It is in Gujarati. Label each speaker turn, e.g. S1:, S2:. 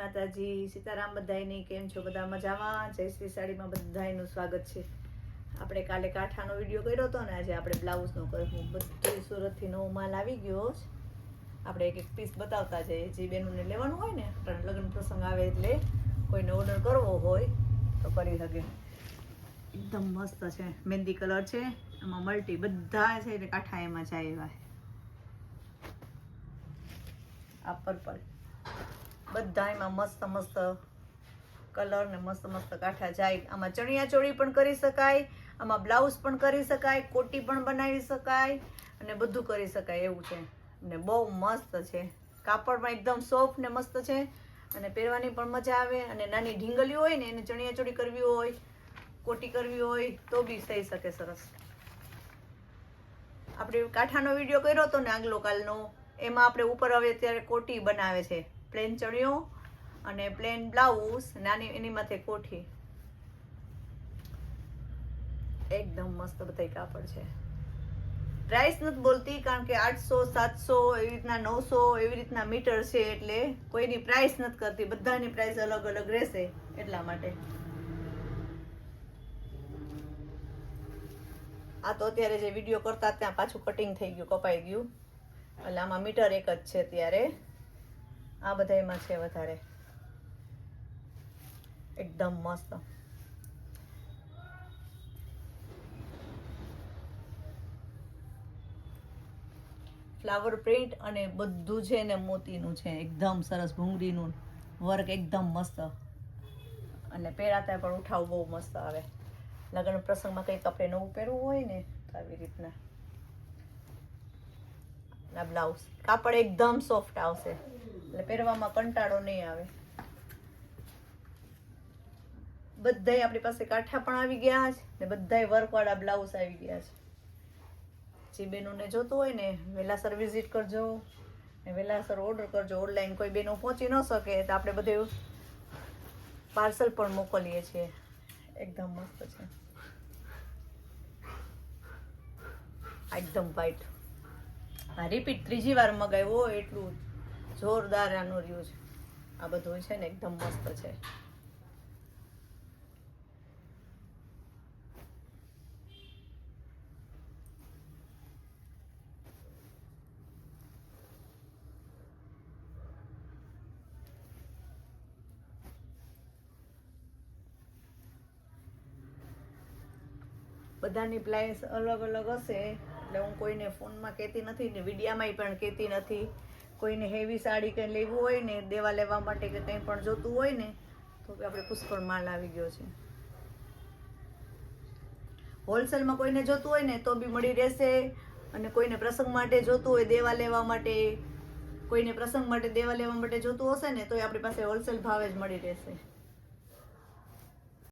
S1: માતાજી, સીતારામ બધાયની કેમ છો? બધા મજામાં? જય શ્રી સાડીમાં બધાયનું સ્વાગત છે. આપણે કાલે કાંઠાનો વીડિયો કર્યો હતો ને, આજે આપણે બ્લાઉઝનો કરવું બધું સુરતથી નવો માલ આવી ગયો આપણે એક એક પીસ બતાવતા જઈએ. જે બેનોને લેવાનું હોય ને પણ લગ્ન પ્રસંગ આવે એટલે કોઈને ઓર્ડર કરવો હોય, તો કરી શકે. એકદમ મસ્ત છે. મહેંદી કલર છે. એમાં મલ્ટી બધા છે કાંઠા એમાં જાય એવા આ પર્પલ બધા એમાં મસ્ત મસ્ત કલર ને મસ્ત મસ્ત કાંઠા જાય. આમાં ચણિયા ચોળી પણ કરી શકાય, આમાં બ્લાઉઝ પણ કરી શકાય, કોટી પણ બનાવી શકાય અને બધું કરી શકાય એવું છે. ને બહુ મસ્ત છે. કાપડ પણ એકદમ સોફ્ટ ને મસ્ત છે. અને પહેરવાની પણ મજા આવે. અને નાની ઢીંગલી હોય ને એને ચણિયા ચોળી કરવી હોય, કોટી કરવી હોય, તો બી થઈ શકે સરસ. આપણે કાંઠાનો વીડિયો કર્યો હતો ને આગલો કાલનો, એમાં આપણે ઉપર હવે અત્યારે કોટી બનાવે છે. પ્લેન ચણિયો અને પ્લેન બ્લાઉઝ નાની એની માથે કોઠી. એકદમ મસ્ત બધાય કાપડ છે. પ્રાઇસ નથી બોલતી કારણ કે આઠસો, સાતસો એવી રીતના નવસો એવી રીતના મીટર છે એટલે કોઈની પ્રાઇસ નથી કરતી. બધાની પ્રાઇસ અલગ અલગ રહેશે એટલા માટે. આ તો અત્યારે જે વીડિયો કરતા ત્યાં પાછું કટિંગ થઈ ગયું, કપાઈ ગયું. એટલે આમાં મીટર એક જ છે ત્યારે આ બધા એમાં છે વધારે. એકદમ મસ્ત. ફ્લાવર પ્રિન્ટ અને બધું છે ને મોતીનું છે. એકદમ સરસ ભૂંગળીનું વર્ક એકદમ મસ્ત. અને પહેરાતા પણ ઉઠાવ બહુ મસ્ત આવે. લગ્ન પ્રસંગમાં કંઈ કપડે નવું પહેરવું હોય ને આવી રીતના. બ્લાઉઝ કાપડ એકદમ સોફ્ટ આવશે. એટલે પહેરવામાં કંટાળો નહીં આવે. બધાય આપણી પાસે કાંઠા પણ આવી ગયા છે ને બધાય વર્કવાળા બ્લાઉઝ આવી ગયા છે. જે બેનોને જોતું હોય ને વહેલાસર વિઝિટ કરજો ને વહેલાસર ઓર્ડર કરજો. ઓનલાઈન કોઈ બેનો પહોંચી ન શકે, તો આપણે બધું પાર્સલ પણ મોકલીએ છીએ. એકદમ મસ્ત છે. એકદમ વાઇટ હા રિપીટ ત્રીજી વાર મગાવ્યો એટલું જોરદાર આનું રહ્યું છે. આ બધું છે ને એકદમ મસ્ત છે. બધાની પ્રાઇસ અલગ અલગ હશે. એટલે હું કોઈને ફોનમાં કહેતી નથી ને વિડીયામાંય પણ કહેતી નથી. કોઈને હેવી સાડી કંઈ લેવું હોય ને દેવા લેવા માટે કે કંઈ પણ જોતું હોય ને, તો આપણે પુષ્કળ માલ આવી ગયો છે. હોલસેલમાં કોઈને જોતું હોય ને, તો બી મળી રહેશે અને કોઈને પ્રસંગ માટે જોતું હોય, દેવા લેવા માટે, કોઈને પ્રસંગ માટે, દેવા લેવા માટે જોતું હશે ને, તો આપણી પાસે હોલસેલ ભાવે જ મળી રહેશે.